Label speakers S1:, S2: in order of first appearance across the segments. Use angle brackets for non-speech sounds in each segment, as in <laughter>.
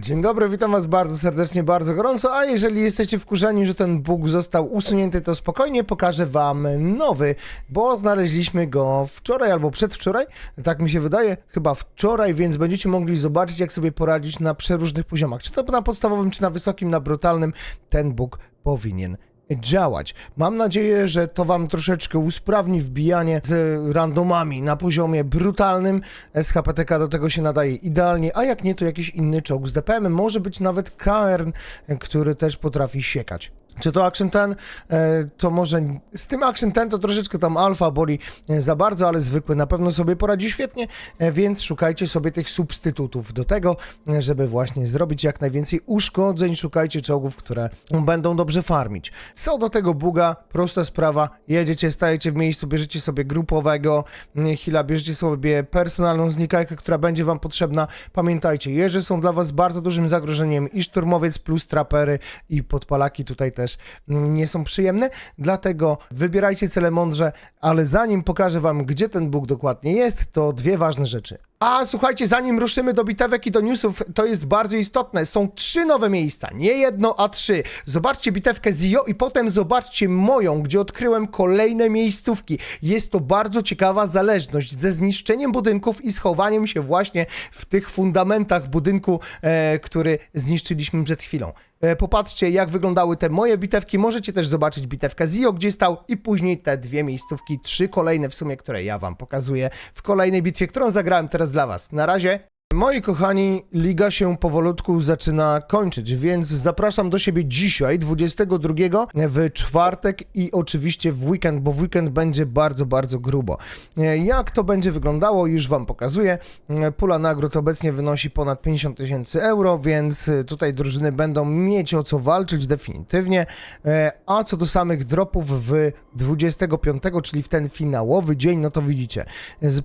S1: Dzień dobry, witam was bardzo serdecznie, bardzo gorąco, a jeżeli jesteście wkurzeni, że ten bóg został usunięty, to spokojnie pokażę wam nowy, bo znaleźliśmy go wczoraj albo przedwczoraj, tak mi się wydaje, chyba wczoraj, więc będziecie mogli zobaczyć, jak sobie poradzić na przeróżnych poziomach, czy to na podstawowym, czy na wysokim, na brutalnym, ten bóg powinien działać. Mam nadzieję, że to wam troszeczkę usprawni wbijanie z randomami na poziomie brutalnym. SHPTK do tego się nadaje idealnie, a jak nie, to jakiś inny czołg z DPM. Może być nawet Kaern, który też potrafi siekać. Czy to Action 10? E, To może z tym Action 10 to troszeczkę tam alfa boli e, za bardzo, ale zwykły na pewno sobie poradzi świetnie, e, więc szukajcie sobie tych substytutów do tego, żeby właśnie zrobić jak najwięcej uszkodzeń. Szukajcie czołgów, które będą dobrze farmić. Co do tego buga, prosta sprawa. Jedziecie, stajecie w miejscu, bierzecie sobie grupowego heala, bierzecie sobie personalną znikajkę, która będzie wam potrzebna. Pamiętajcie, jeże są dla was bardzo dużym zagrożeniem i szturmowiec plus trapery i podpalaki tutaj też mm, nie są przyjemne, dlatego wybierajcie cele mądrze, ale zanim pokażę wam, gdzie ten bóg dokładnie jest, to dwie ważne rzeczy. A słuchajcie, zanim ruszymy do bitewek i do newsów, to jest bardzo istotne. Są trzy nowe miejsca, nie jedno, a trzy. Zobaczcie bitewkę Zio i potem zobaczcie moją, gdzie odkryłem kolejne miejscówki. Jest to bardzo ciekawa zależność ze zniszczeniem budynków i schowaniem się właśnie w tych fundamentach budynku, e, który zniszczyliśmy przed chwilą. E, Popatrzcie, jak wyglądały te moje bitewki. Możecie też zobaczyć bitewkę Zio, gdzie stał, i później te dwie miejscówki, trzy kolejne w sumie, które ja wam pokazuję w kolejnej bitwie, którą zagrałem teraz dla was. Na razie. Moi kochani, liga się powolutku zaczyna kończyć, więc zapraszam do siebie dzisiaj, 22 w czwartek i oczywiście w weekend, bo w weekend będzie bardzo, bardzo grubo. Jak to będzie wyglądało, już Wam pokazuję. Pula nagród obecnie wynosi ponad 50 tysięcy euro, więc tutaj drużyny będą mieć o co walczyć definitywnie. E, A co do samych dropów w 25, czyli w ten finałowy dzień, no to widzicie,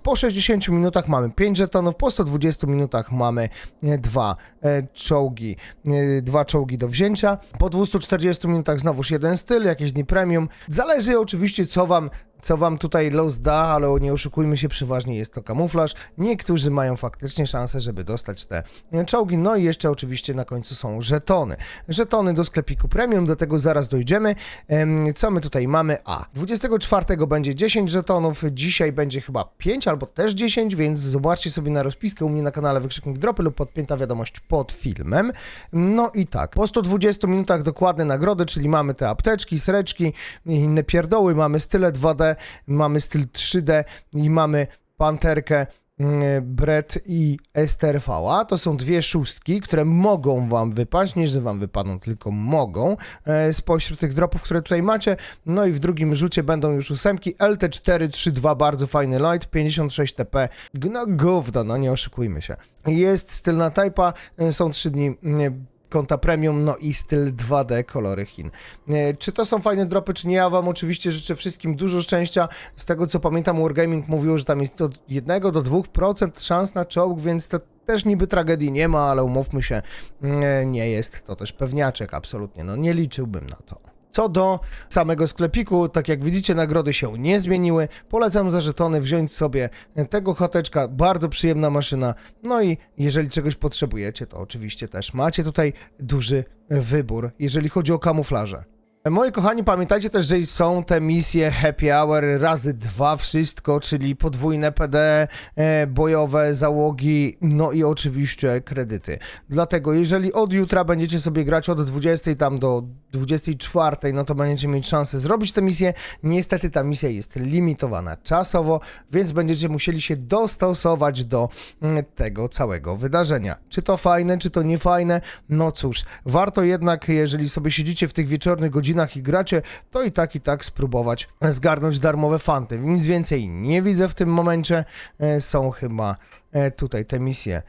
S1: po 60 minutach mamy 5 żetonów, po 120 minutach mamy e, dwa e, czołgi, e, dwa czołgi do wzięcia, po 240 minutach znowuż jeden styl, jakieś dni premium. Zależy oczywiście co wam co wam tutaj los da, ale nie oszukujmy się, przeważnie jest to kamuflaż. Niektórzy mają faktycznie szansę, żeby dostać te e, czołgi. No i jeszcze oczywiście na końcu są żetony. Żetony do sklepiku premium, do tego zaraz dojdziemy. Em, Co my tutaj mamy? A, 24 będzie 10 żetonów, dzisiaj będzie chyba 5 albo też 10, więc zobaczcie sobie na rozpiskę u mnie na kanale wykrzyknik dropy lub podpięta wiadomość pod filmem. No i tak, po 120 minutach dokładne nagrody, czyli mamy te apteczki, sreczki inne pierdoły, mamy style 2D, mamy styl 3D i mamy panterkę mm, Brett i STRV. To są dwie szóstki, które mogą wam wypaść, nie że wam wypadną, tylko mogą e, spośród tych dropów, które tutaj macie. No i w drugim rzucie będą już ósemki. LT432, bardzo fajny light, 56 TP. No gówno, no nie oszukujmy się. Jest styl na typa, e, są 3 dni mm, konta premium, no i styl 2D kolory Chin. E, Czy to są fajne dropy, czy nie? Ja wam oczywiście życzę wszystkim dużo szczęścia. Z tego co pamiętam, Wargaming mówiło, że tam jest od 1 do 2% szans na czołg, więc to też niby tragedii nie ma, ale umówmy się, e, nie jest to też pewniaczek, absolutnie. No nie liczyłbym na to. Co do samego sklepiku, tak jak widzicie, nagrody się nie zmieniły. Polecam za żetony wziąć sobie tego choteczka, bardzo przyjemna maszyna. No i jeżeli czegoś potrzebujecie, to oczywiście też macie tutaj duży wybór, jeżeli chodzi o kamuflaże. Moi kochani, pamiętajcie też, że są te misje Happy Hour razy dwa wszystko, czyli podwójne PD, e, bojowe załogi, no i oczywiście kredyty. Dlatego jeżeli od jutra będziecie sobie grać od 20 tam do 24, no to będziecie mieć szansę zrobić tę misję. Niestety ta misja jest limitowana czasowo, więc będziecie musieli się dostosować do mm, tego całego wydarzenia. Czy to fajne, czy to nie fajne? No cóż, warto jednak, jeżeli sobie siedzicie w tych wieczornych godzinach i gracie, to i tak, i tak spróbować zgarnąć darmowe fanty. Nic więcej nie widzę w tym momencie. E, Są chyba e, tutaj te misje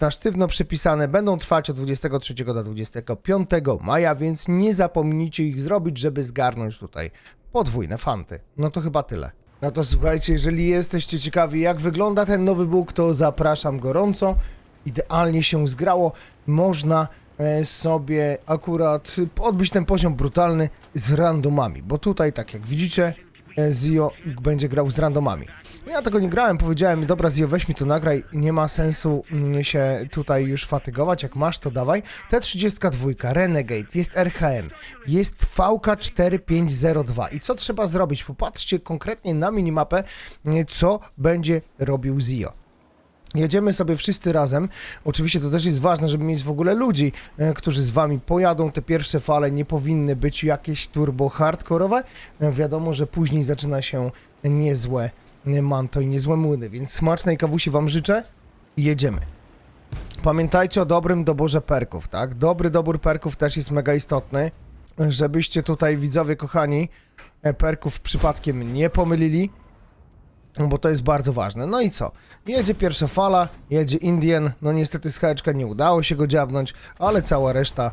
S1: na sztywno przypisane, będą trwać od 23 do 25 maja, więc nie zapomnijcie ich zrobić, żeby zgarnąć tutaj podwójne fanty. No to chyba tyle. No to słuchajcie, jeżeli jesteście ciekawi jak wygląda ten nowy Bóg, to zapraszam gorąco. Idealnie się zgrało. Można sobie akurat odbyć ten poziom brutalny z randomami, bo tutaj, tak jak widzicie, e, Zio będzie grał z randomami. Ja tego nie grałem, powiedziałem, dobra Zio, weź mi to nagraj, nie ma sensu mm, się tutaj już fatygować, jak masz to dawaj. T32, Renegade, jest RHM, jest VK4502 i co trzeba zrobić? Popatrzcie konkretnie na minimapę, nie, co będzie robił Zio. Jedziemy sobie wszyscy razem. Oczywiście to też jest ważne, żeby mieć w ogóle ludzi, e, którzy z wami pojadą. Te pierwsze fale nie powinny być jakieś turbo hardkorowe. E, wiadomo, że później zaczyna się niezłe e, manto i niezłe młyny, więc smacznej kawusi wam życzę i jedziemy. Pamiętajcie o dobrym doborze perków, tak? Dobry dobór perków też jest mega istotny, żebyście tutaj widzowie kochani perków przypadkiem nie pomylili. Bo to jest bardzo ważne. No i co? Jedzie pierwsza fala, jedzie Indian, no niestety z nie udało się go dziabnąć, ale cała reszta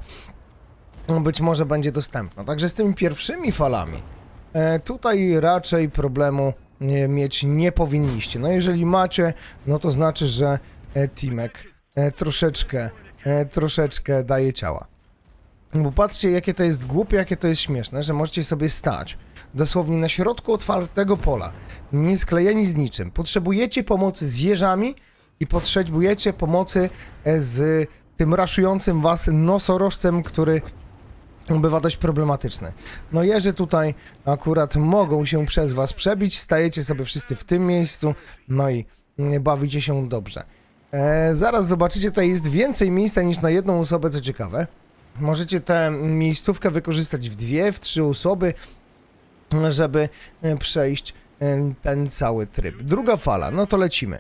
S1: no, być może będzie dostępna. Także z tymi pierwszymi falami e, tutaj raczej problemu e, mieć nie powinniście. No jeżeli macie, no to znaczy, że e, Timek troszeczkę, troszeczkę daje ciała. Bo patrzcie, jakie to jest głupie, jakie to jest śmieszne, że możecie sobie stać dosłownie na środku otwartego pola, nie sklejeni z niczym. Potrzebujecie pomocy z jeżami i potrzebujecie pomocy e, z tym raszującym was nosorożcem, który bywa dość problematyczny. No jeże tutaj akurat mogą się przez was przebić, stajecie sobie wszyscy w tym miejscu, no i mm, bawicie się dobrze. E, zaraz zobaczycie, tutaj jest więcej miejsca niż na jedną osobę, co ciekawe. Możecie tę miejscówkę wykorzystać w dwie, w trzy osoby, żeby e, przejść e, ten cały tryb. Druga fala, no to lecimy.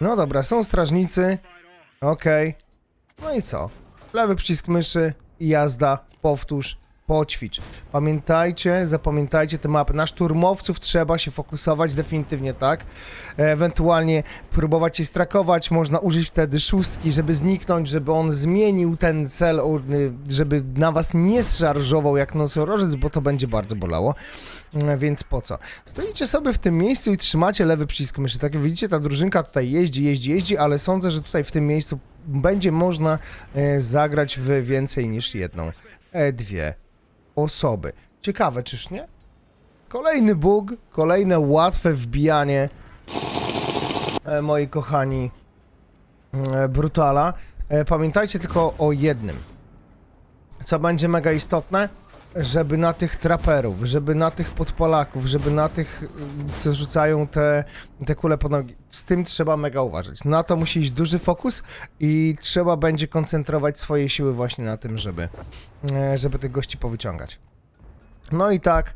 S1: No dobra, są strażnicy. Okej. No i co? Lewy przycisk myszy i jazda, powtórz, poćwicz. Pamiętajcie, zapamiętajcie te mapy. Na szturmowców trzeba się fokusować definitywnie, tak? Ewentualnie próbować je strakować, można użyć wtedy szóstki, żeby zniknąć, żeby on zmienił ten cel, y, żeby na was nie zszarżował jak nosorożec, bo to będzie bardzo bolało. E, Więc po co? Stoicie sobie w tym miejscu i trzymacie lewy przycisk myszy. Tak jak widzicie, ta drużynka tutaj jeździ, jeździ, jeździ, ale sądzę, że tutaj w tym miejscu będzie można e, zagrać w więcej niż jedną, e, dwie osoby. Ciekawe, czyż nie? Kolejny bóg, kolejne łatwe wbijanie, e, moi kochani, e, Brutala. Pamiętajcie tylko o jednym, co będzie mega istotne, żeby na tych traperów, żeby na tych podpalaków, żeby na tych, co rzucają te, te kule pod nogi, z tym trzeba mega uważać. Na to musi iść duży fokus i trzeba będzie koncentrować swoje siły właśnie na tym, żeby, e, żeby tych gości powyciągać. No i tak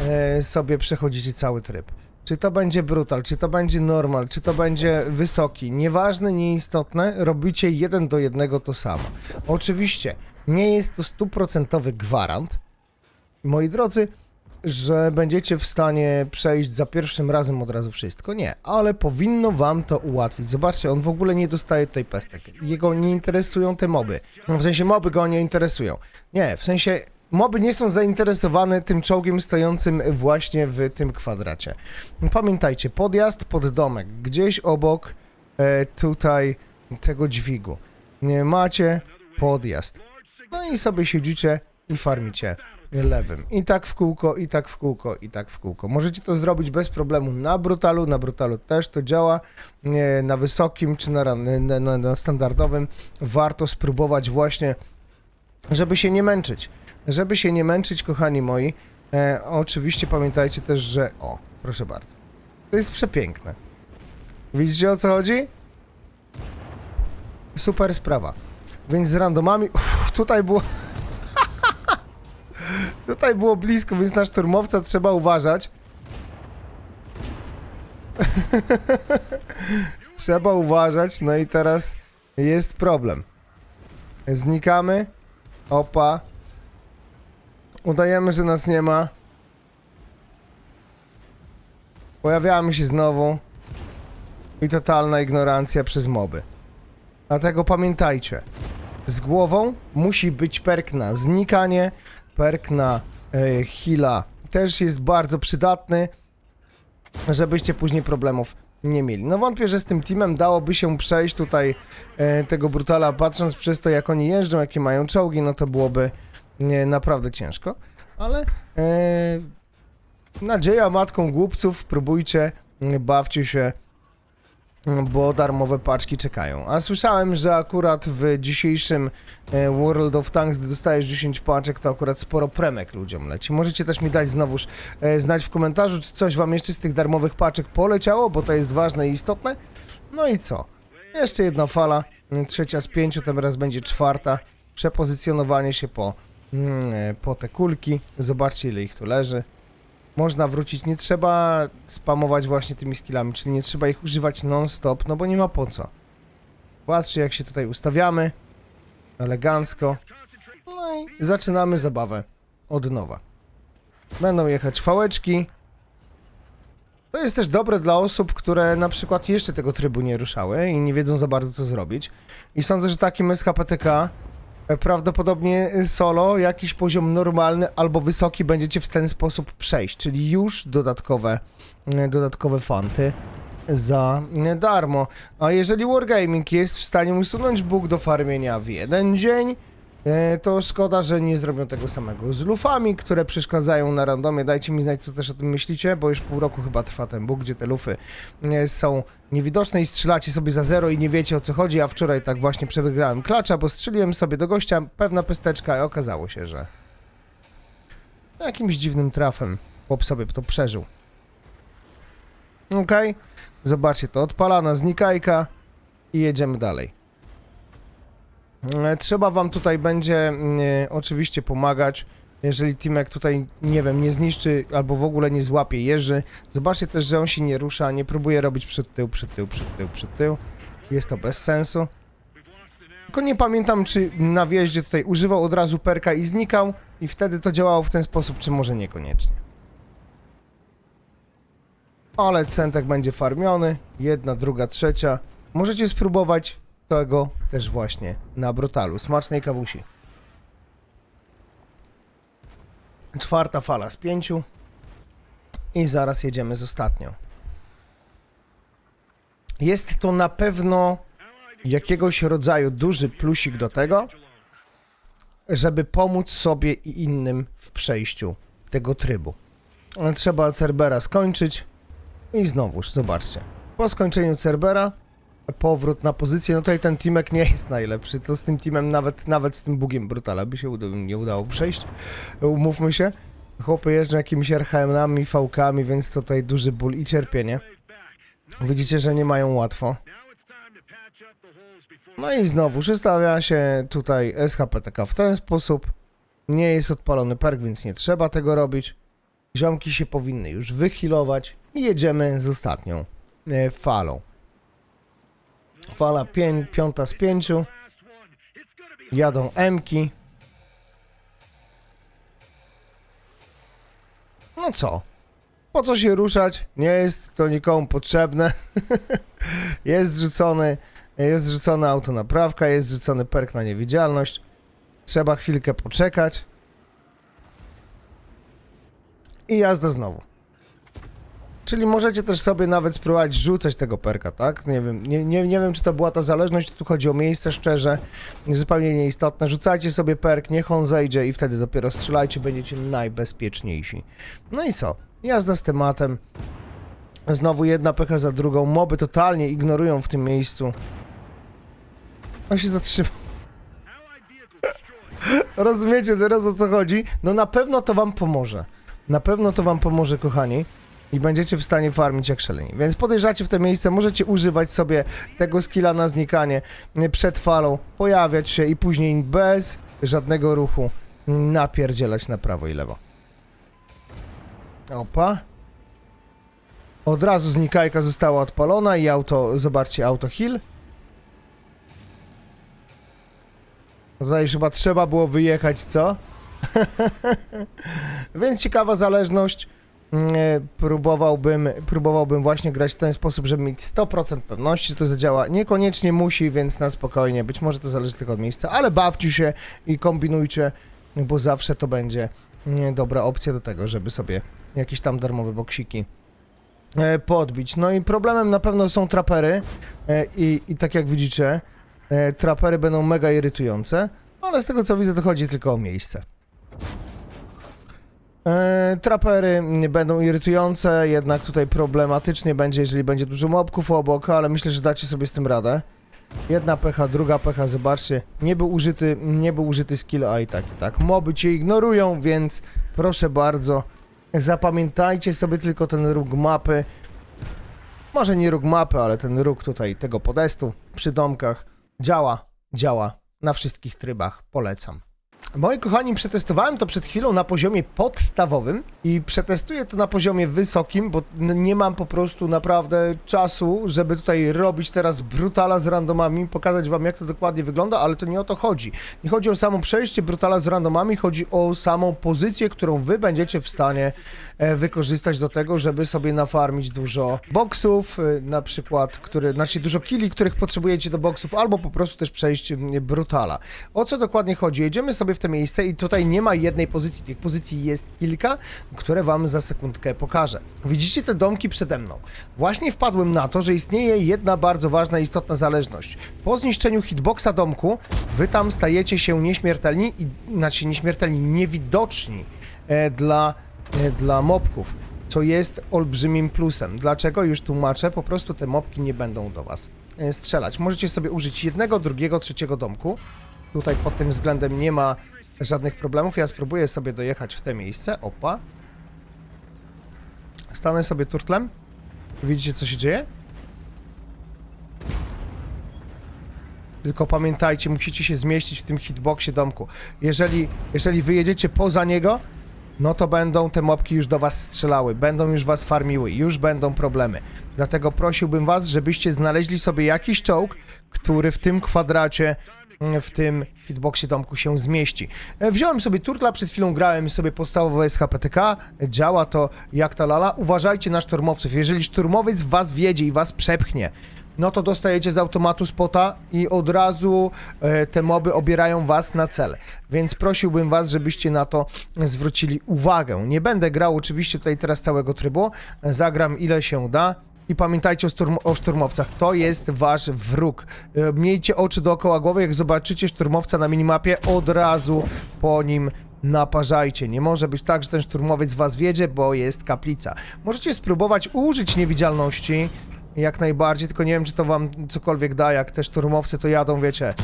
S1: e, sobie przechodzicie cały tryb. Czy to będzie brutal, czy to będzie normal, czy to będzie wysoki, nieważne, nieistotne, robicie jeden do jednego to samo. Oczywiście nie jest to stuprocentowy gwarant, moi drodzy, że będziecie w stanie przejść za pierwszym razem od razu wszystko. Nie, ale powinno wam to ułatwić. Zobaczcie, on w ogóle nie dostaje tutaj pestek. Jego nie interesują te moby. No, w sensie moby go nie interesują. Nie, w sensie moby nie są zainteresowane tym czołgiem stojącym właśnie w tym kwadracie. Pamiętajcie, podjazd pod domek, gdzieś obok e, tutaj tego dźwigu. Nie macie podjazd. No i sobie siedzicie i farmicie lewym. I tak w kółko, i tak w kółko, i tak w kółko. Możecie to zrobić bez problemu na brutalu, na brutalu też to działa. Na wysokim czy na, na, na, na standardowym warto spróbować właśnie, żeby się nie męczyć. Żeby się nie męczyć, kochani moi. E, oczywiście pamiętajcie też, że... O, proszę bardzo. To jest przepiękne. Widzicie o co chodzi? Super sprawa. Więc z randomami... Uff, tutaj było... Tutaj było blisko, więc na szturmowca trzeba uważać. <laughs> trzeba uważać, no i teraz jest problem. Znikamy. Opa. Udajemy, że nas nie ma. Pojawiamy się znowu. I totalna ignorancja przez moby. Dlatego pamiętajcie. Z głową musi być perk na znikanie, perk na e, heala też jest bardzo przydatny, żebyście później problemów nie mieli. No wątpię, że z tym teamem dałoby się przejść tutaj e, tego brutala, patrząc przez to, jak oni jeżdżą, jakie mają czołgi, no to byłoby naprawdę ciężko, ale e, nadzieja matką głupców, próbujcie bawcie się, bo darmowe paczki czekają. A słyszałem, że akurat w dzisiejszym e, World of Tanks, gdy dostajesz 10 paczek, to akurat sporo premek ludziom leci. Możecie też mi dać znowuż e, znać w komentarzu, czy coś wam jeszcze z tych darmowych paczek poleciało, bo to jest ważne i istotne. No i co? Jeszcze jedna fala, mm, trzecia z pięciu, teraz będzie czwarta. Przepozycjonowanie się po, mm, e, po te kulki. Zobaczcie, ile ich tu leży. Można wrócić, nie trzeba spamować właśnie tymi skillami, czyli nie trzeba ich używać non-stop, no bo nie ma po co. Patrzcie, jak się tutaj ustawiamy. Elegancko. No i zaczynamy zabawę od nowa. Będą jechać fałeczki. To jest też dobre dla osób, które na przykład jeszcze tego trybu nie ruszały i nie wiedzą za bardzo co zrobić. I sądzę, że takim SHPTK prawdopodobnie solo jakiś poziom normalny albo wysoki będziecie w ten sposób przejść, czyli już dodatkowe, dodatkowe fanty za darmo. A jeżeli Wargaming jest w stanie usunąć bóg do farmienia w jeden dzień, to szkoda, że nie zrobią tego samego z lufami, które przeszkadzają na randomie. Dajcie mi znać, co też o tym myślicie, bo już pół roku chyba trwa ten bóg, gdzie te lufy e, są niewidoczne i strzelacie sobie za zero i nie wiecie o co chodzi, a wczoraj tak właśnie przegrałem klacza, bo strzeliłem sobie do gościa pewna pesteczka i okazało się, że jakimś dziwnym trafem chłop sobie to przeżył. Okej, zobaczcie, to odpalana znikajka i jedziemy dalej. E, Trzeba wam tutaj będzie mm, e, oczywiście pomagać. Jeżeli Timek tutaj, nie wiem, nie zniszczy albo w ogóle nie złapie jeży. Zobaczcie też, że on się nie rusza, nie próbuje robić przed tył, przed tył, przed tył, przed tył. Jest to bez sensu. Tylko nie pamiętam, czy na wjeździe tutaj używał od razu perka i znikał i wtedy to działało w ten sposób, czy może niekoniecznie. Ale centek będzie farmiony. Jedna, druga, trzecia. Możecie spróbować tego też właśnie na Brutalu. Smacznej kawusi. Czwarta fala z pięciu. I zaraz jedziemy z ostatnią. Jest to na pewno jakiegoś rodzaju duży plusik do tego, żeby pomóc sobie i innym w przejściu tego trybu. Trzeba Cerbera skończyć i znowuż, zobaczcie. Po skończeniu Cerbera powrót na pozycję, no tutaj ten teamek nie jest najlepszy, to z tym teamem nawet, nawet z tym bugiem Brutala by się uda, nie udało przejść, umówmy się. Chłopy jeżdżą jakimiś RHM-ami, V-kami, więc tutaj duży ból i cierpienie. Widzicie, że nie mają łatwo. No i znowu ustawia się tutaj SHPTK w ten sposób. Nie jest odpalony perk, więc nie trzeba tego robić. Ziomki się powinny już wychilować i jedziemy z ostatnią e, falą. Fala pię- piąta z pięciu. Jadą Mki. No co? Po co się ruszać? Nie jest to nikomu potrzebne. <laughs> jest zrzucony, jest zrzucona autonaprawka, jest zrzucony perk na niewidzialność. Trzeba chwilkę poczekać. I jazda znowu. Czyli możecie też sobie nawet spróbować rzucać tego perka, tak? Nie wiem, nie, nie, nie wiem, czy to była ta zależność, tu chodzi o miejsce szczerze, zupełnie nieistotne. Rzucajcie sobie perk, niech on zejdzie i wtedy dopiero strzelajcie, będziecie najbezpieczniejsi. No i co? Jazda z tematem. Znowu jedna pecha za drugą. Moby totalnie ignorują w tym miejscu. On się zatrzymał. <laughs> Rozumiecie teraz o co chodzi? No na pewno to wam pomoże. Na pewno to wam pomoże, kochani. I będziecie w stanie farmić jak szaleni. Więc podejrzacie w te miejsce, możecie używać sobie tego skilla na znikanie przed falą, pojawiać się i później bez żadnego ruchu napierdzielać na prawo i lewo. Opa. Od razu znikajka została odpalona i auto, zobaczcie, auto heal. Tutaj już chyba trzeba było wyjechać, co? <laughs> Więc ciekawa zależność. Mm, e, Próbowałbym, próbowałbym właśnie grać w ten sposób, żeby mieć 100% pewności, że to zadziała. Niekoniecznie musi, więc na spokojnie. Być może to zależy tylko od miejsca, ale bawcie się i kombinujcie, bo zawsze to będzie mm, dobra opcja do tego, żeby sobie jakieś tam darmowe boksiki e, podbić. No i problemem na pewno są trapery e, i, i tak jak widzicie, trapery będą mega irytujące, ale z tego co widzę to chodzi tylko o miejsce. E, trapery będą irytujące, jednak tutaj problematycznie będzie, jeżeli będzie dużo mobków obok, ale myślę, że dacie sobie z tym radę. Jedna pecha, druga pecha, zobaczcie, nie był użyty, nie był użyty skill, a i tak, i tak. Moby cię ignorują, więc proszę bardzo, zapamiętajcie sobie tylko ten róg mapy. Może nie róg mapy, ale ten róg tutaj tego podestu przy domkach. Działa, działa na wszystkich trybach, polecam. Moi kochani, przetestowałem to przed chwilą na poziomie podstawowym i przetestuję to na poziomie wysokim, bo nie mam po prostu naprawdę czasu, żeby tutaj robić teraz brutala z randomami, pokazać wam jak to dokładnie wygląda, ale to nie o to chodzi. Nie chodzi o samo przejście brutala z randomami, chodzi o samą pozycję, którą wy będziecie w stanie e, wykorzystać do tego, żeby sobie nafarmić dużo boksów, e, na przykład, które, znaczy dużo killi, których potrzebujecie do boksów, albo po prostu też przejść brutala. O co dokładnie chodzi? Jedziemy sobie w te miejsce i tutaj nie ma jednej pozycji, tych pozycji jest kilka, które wam za sekundkę pokażę. Widzicie te domki przede mną. Właśnie wpadłem na to, że istnieje jedna bardzo ważna, istotna zależność. Po zniszczeniu hitboxa domku, wy tam stajecie się nieśmiertelni, i, znaczy nieśmiertelni, niewidoczni e, dla, e, dla mobków, co jest olbrzymim plusem. Dlaczego? Już tłumaczę, po prostu te mobki nie będą do was e, strzelać. Możecie sobie użyć jednego, drugiego, trzeciego domku. Tutaj pod tym względem nie ma żadnych problemów. Ja spróbuję sobie dojechać w te miejsce. Opa. Stanę sobie turtlem. Widzicie, co się dzieje? Tylko pamiętajcie, musicie się zmieścić w tym hitboxie domku. Jeżeli, jeżeli wyjedziecie poza niego, no to będą te mopki już do was strzelały, będą już was farmiły, już będą problemy. Dlatego prosiłbym was, żebyście znaleźli sobie jakiś czołg, który w tym kwadracie, w tym hitboxie domku się zmieści. E, Wziąłem sobie turtla, przed chwilą grałem sobie podstawowe SHPTK, działa to jak ta lala. Uważajcie na szturmowców, jeżeli szturmowiec was wiedzie i was przepchnie, no to dostajecie z automatu spota i od razu e, te moby obierają was na cel. Więc prosiłbym was, żebyście na to zwrócili uwagę. Nie będę grał oczywiście tutaj teraz całego trybu, zagram ile się da. I pamiętajcie o, o szturmowcach, to jest wasz wróg. E, Miejcie oczy dookoła głowy, jak zobaczycie szturmowca na minimapie, od razu po nim naparzajcie. Nie może być tak, że ten szturmowiec was wiedzie, bo jest kaplica. Możecie spróbować użyć niewidzialności, jak najbardziej, tylko nie wiem, czy to wam cokolwiek da, jak te szturmowcy to jadą, wiecie,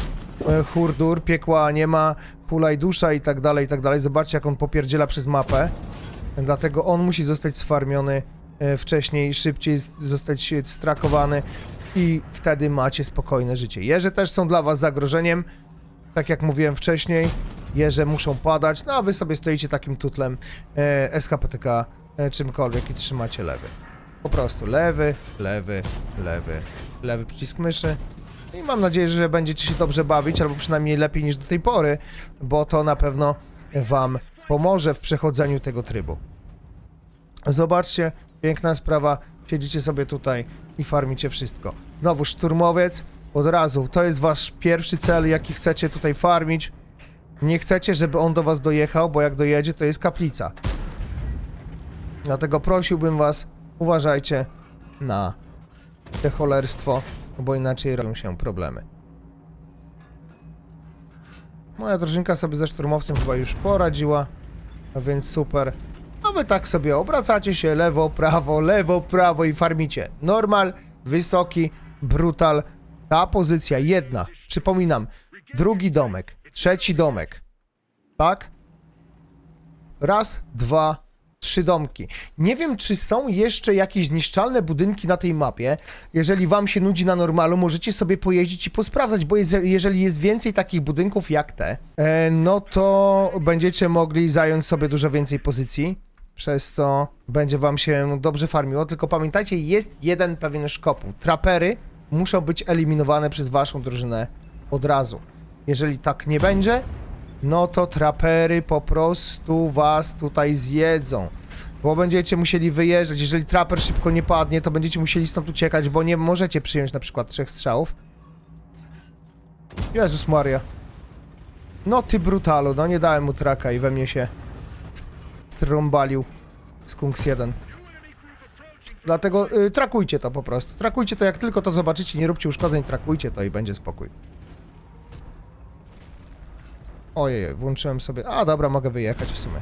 S1: e, hurdur, piekła nie ma, hulaj dusza i tak dalej, i tak dalej. Zobaczcie, jak on popierdziela przez mapę. Dlatego on musi zostać sfarmiony wcześniej, szybciej zostać e, strakowany i wtedy macie spokojne życie. Jeże też są dla was zagrożeniem, tak jak mówiłem wcześniej, jeże muszą padać, no a wy sobie stoicie takim tutlem e, SHPTK, e, czymkolwiek i trzymacie lewy. Po prostu lewy, lewy, lewy, lewy przycisk myszy. I mam nadzieję, że będziecie się dobrze bawić, albo przynajmniej lepiej niż do tej pory, bo to na pewno wam pomoże w przechodzeniu tego trybu. Zobaczcie, piękna sprawa. Siedzicie sobie tutaj i farmicie wszystko. Znowu szturmowiec, od razu. To jest wasz pierwszy cel, jaki chcecie tutaj farmić. Nie chcecie, żeby on do was dojechał, bo jak dojedzie, to jest kaplica. Dlatego prosiłbym was, uważajcie na te cholerstwo, bo inaczej robią się problemy. Moja drużynka sobie ze szturmowcem chyba już poradziła, a więc super. A wy tak sobie obracacie się lewo, prawo, lewo, prawo i farmicie. Normal, wysoki, brutal. Ta pozycja jedna. Przypominam, drugi domek, trzeci domek. Tak? Raz, dwa, trzy domki. Nie wiem, czy są jeszcze jakieś zniszczalne budynki na tej mapie. Jeżeli wam się nudzi na normalu, możecie sobie pojeździć i posprawdzać, bo jest, jeżeli jest więcej takich budynków jak te, e, no to będziecie mogli zająć sobie dużo więcej pozycji. Przez co będzie wam się dobrze farmiło. Tylko pamiętajcie, jest jeden pewien szkopuł. Trapery muszą być eliminowane przez waszą drużynę od razu. Jeżeli tak nie będzie, no to trapery po prostu was tutaj zjedzą. Bo będziecie musieli wyjeżdżać. Jeżeli traper szybko nie padnie, to będziecie musieli stąd uciekać, bo nie możecie przyjąć na przykład trzech strzałów. Jezus Maria. No ty brutalu, no nie dałem mu traka i we mnie się trąbalił Skunks 1. Dlatego y, trakujcie to po prostu. Trakujcie to jak tylko to zobaczycie, nie róbcie uszkodzeń, trakujcie to i będzie spokój. Ojej, włączyłem sobie. A dobra, mogę wyjechać w sumie.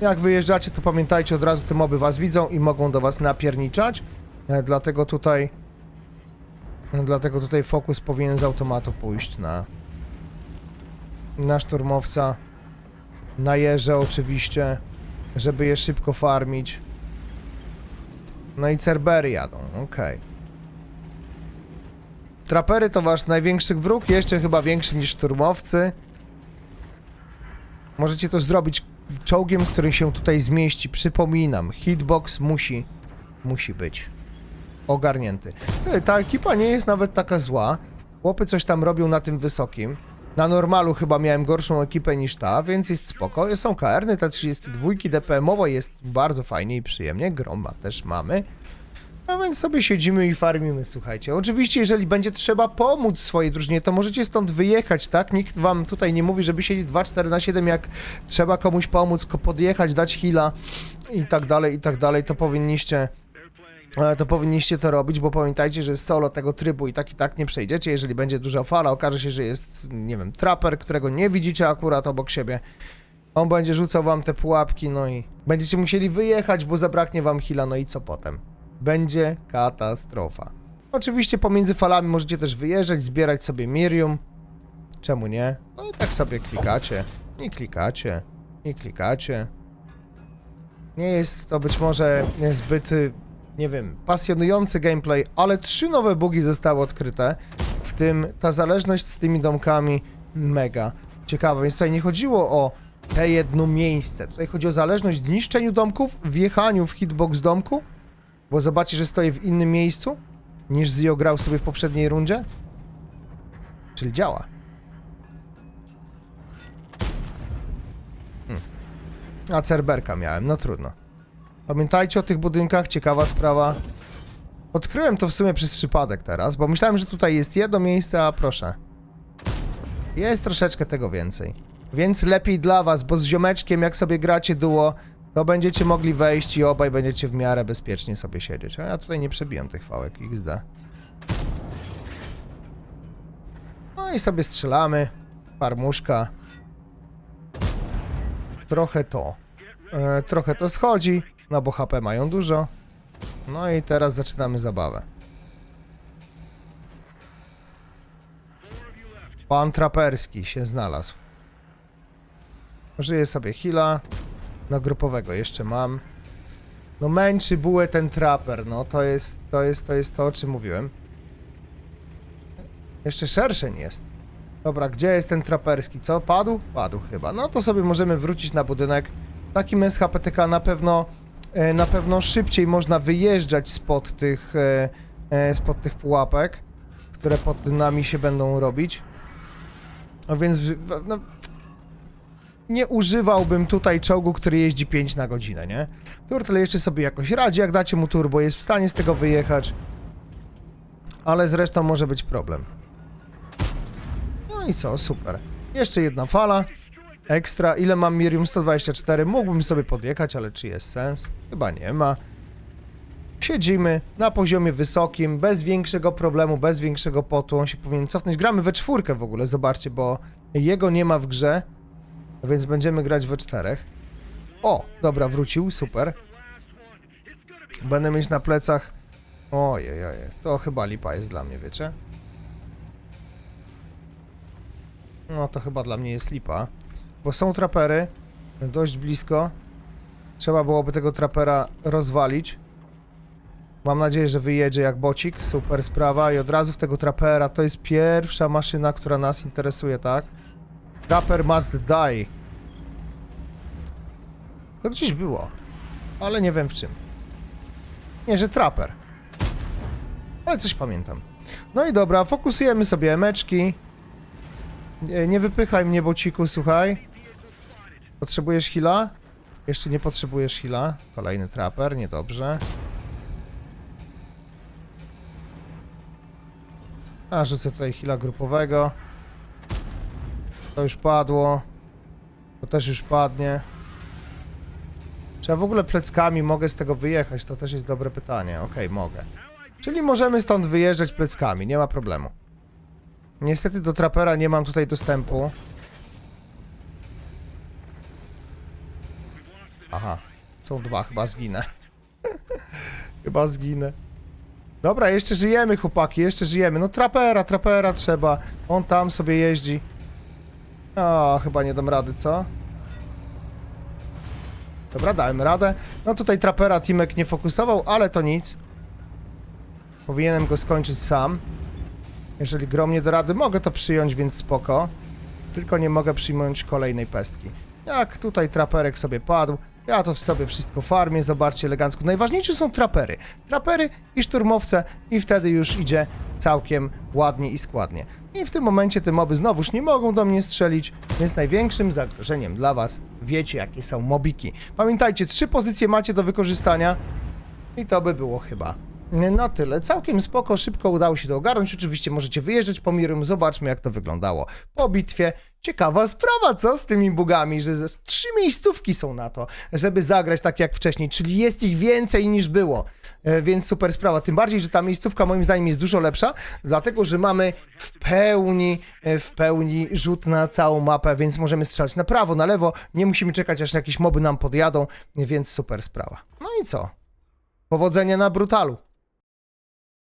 S1: Jak wyjeżdżacie, to pamiętajcie, od razu te moby was widzą i mogą do was napierniczać. E, Dlatego tutaj... e, Dlatego tutaj fokus powinien z automatu pójść na... Na szturmowca. Na jeże oczywiście, żeby je szybko farmić. No i Cerbery jadą, okej. Trapery to wasz największy wróg, jeszcze chyba większy niż szturmowcy. Możecie to zrobić czołgiem, który się tutaj zmieści. Przypominam, hitbox musi, musi być ogarnięty. Ta ekipa nie jest nawet taka zła. Chłopy coś tam robią na tym wysokim. Na normalu chyba miałem gorszą ekipę niż ta, więc jest spoko. Są KR-ny, te 32 DPM-owo jest bardzo fajnie i przyjemnie. Groma też mamy. No więc sobie siedzimy i farmimy, słuchajcie. Oczywiście, jeżeli będzie trzeba pomóc swojej drużynie, to możecie stąd wyjechać, tak? Nikt wam tutaj nie mówi, żeby siedzieć 2-4 na 7, jak trzeba komuś pomóc, podjechać, dać heala i tak dalej, i tak dalej, to powinniście... To powinniście to robić, bo pamiętajcie, że solo tego trybu i tak i tak nie przejdziecie. Jeżeli będzie duża fala, okaże się, że jest, nie wiem, trapper, którego nie widzicie akurat obok siebie. On będzie rzucał wam te pułapki, no i będziecie musieli wyjechać, bo zabraknie wam heala, no i co potem? Będzie katastrofa. Oczywiście pomiędzy falami możecie też wyjeżdżać, zbierać sobie Mirium. Czemu nie? No i tak sobie klikacie. I klikacie. I klikacie. Nie jest to być może zbyt, y, nie wiem, pasjonujący gameplay, ale trzy nowe bugi zostały odkryte. W tym ta zależność z tymi domkami mega ciekawa. Więc tutaj nie chodziło o te jedno miejsce. Tutaj chodzi o zależność w niszczeniu domków, wjechaniu w hitbox domku, bo zobaczy, że stoję w innym miejscu niż Zio grał sobie w poprzedniej rundzie. Czyli działa. Hmm. A Cerberka miałem, no trudno. Pamiętajcie o tych budynkach, ciekawa sprawa. Odkryłem to w sumie przez przypadek teraz, bo myślałem, że tutaj jest jedno miejsce, a proszę. Jest troszeczkę tego więcej. Więc lepiej dla was, bo z ziomeczkiem jak sobie gracie duo, to będziecie mogli wejść i obaj będziecie w miarę bezpiecznie sobie siedzieć. A ja tutaj nie przebijam tych fałek XD. No i sobie strzelamy. Farmuszka. Trochę to. E, trochę to schodzi, no bo HP mają dużo. No i teraz zaczynamy zabawę. Pan Traperski się znalazł. Żyję sobie heala. No grupowego jeszcze mam. No męczy bułę ten traper, no to jest, to jest, to jest to, o czym mówiłem. Jeszcze szerszeń jest. Dobra, gdzie jest ten traperski? Co? Padł? Padł chyba. No to sobie możemy wrócić na budynek. Takim SHPTK na pewno, na pewno szybciej można wyjeżdżać spod tych, e, e, spod tych pułapek, które pod nami się będą robić. No więc, no, nie używałbym tutaj czołgu, który jeździ 5 na godzinę, nie? Turtle jeszcze sobie jakoś radzi, jak dacie mu turbo, jest w stanie z tego wyjechać. Ale zresztą może być problem. No i co, super. Jeszcze jedna fala. Ekstra. Ile mam Mirium? 124. Mógłbym sobie podjechać, ale czy jest sens? Chyba nie ma. Siedzimy na poziomie wysokim, bez większego problemu, bez większego potu. On się powinien cofnąć. Gramy we czwórkę w ogóle, zobaczcie, bo jego nie ma w grze. Więc będziemy grać we czterech. O, dobra, wrócił, super. Będę mieć na plecach... Ojej, ojej, to chyba lipa jest dla mnie, wiecie? No to chyba dla mnie jest lipa. Bo są trapery, dość blisko. Trzeba byłoby tego trapera rozwalić. Mam nadzieję, że wyjedzie jak bocik, super sprawa. I od razu w tego trapera, to jest pierwsza maszyna, która nas interesuje, tak? Trapper must die. To gdzieś było, ale nie wiem w czym. Nie, że trapper. Ale coś pamiętam. No i dobra, fokusujemy sobie emeczki. Nie, nie wypychaj mnie, bociku, słuchaj. Potrzebujesz heala? Jeszcze nie potrzebujesz heala. Kolejny trapper, niedobrze. A, rzucę tutaj heala grupowego. To już padło. To też już padnie. Czy ja w ogóle pleckami mogę z tego wyjechać? To też jest dobre pytanie. Okej, mogę. Czyli możemy stąd wyjeżdżać pleckami, nie ma problemu. Niestety do trapera nie mam tutaj dostępu. Aha, są dwa, chyba zginę. <laughs> chyba zginę. Dobra, jeszcze żyjemy, chłopaki, jeszcze żyjemy. No trapera, trapera trzeba. On tam sobie jeździ. O, chyba nie dam rady, co? Dobra, dałem radę. No tutaj trapera Timek nie fokusował, ale to nic. Powinienem go skończyć sam. Jeżeli grom nie do rady, mogę to przyjąć, więc spoko. Tylko nie mogę przyjąć kolejnej pestki. Jak tutaj traperek sobie padł, ja to sobie wszystko farmię, zobaczcie elegancko. Najważniejsze są trapery. Trapery i szturmowce i wtedy już idzie całkiem ładnie i składnie. I w tym momencie te moby znowuż nie mogą do mnie strzelić, więc największym zagrożeniem dla was wiecie jakie są mobiki. Pamiętajcie, trzy pozycje macie do wykorzystania i to by było chyba na tyle. Całkiem spoko, szybko udało się to ogarnąć. Oczywiście możecie wyjeżdżać po Mirum, zobaczmy jak to wyglądało po bitwie. Ciekawa sprawa, co z tymi bugami, że ze trzy miejscówki są na to, żeby zagrać tak jak wcześniej, czyli jest ich więcej niż było. E, Więc super sprawa. Tym bardziej, że ta miejscówka moim zdaniem jest dużo lepsza, dlatego że mamy w pełni, e, w pełni rzut na całą mapę, więc możemy strzelać na prawo, na lewo. Nie musimy czekać, aż jakieś moby nam podjadą, więc super sprawa. No i co? Powodzenia na brutalu.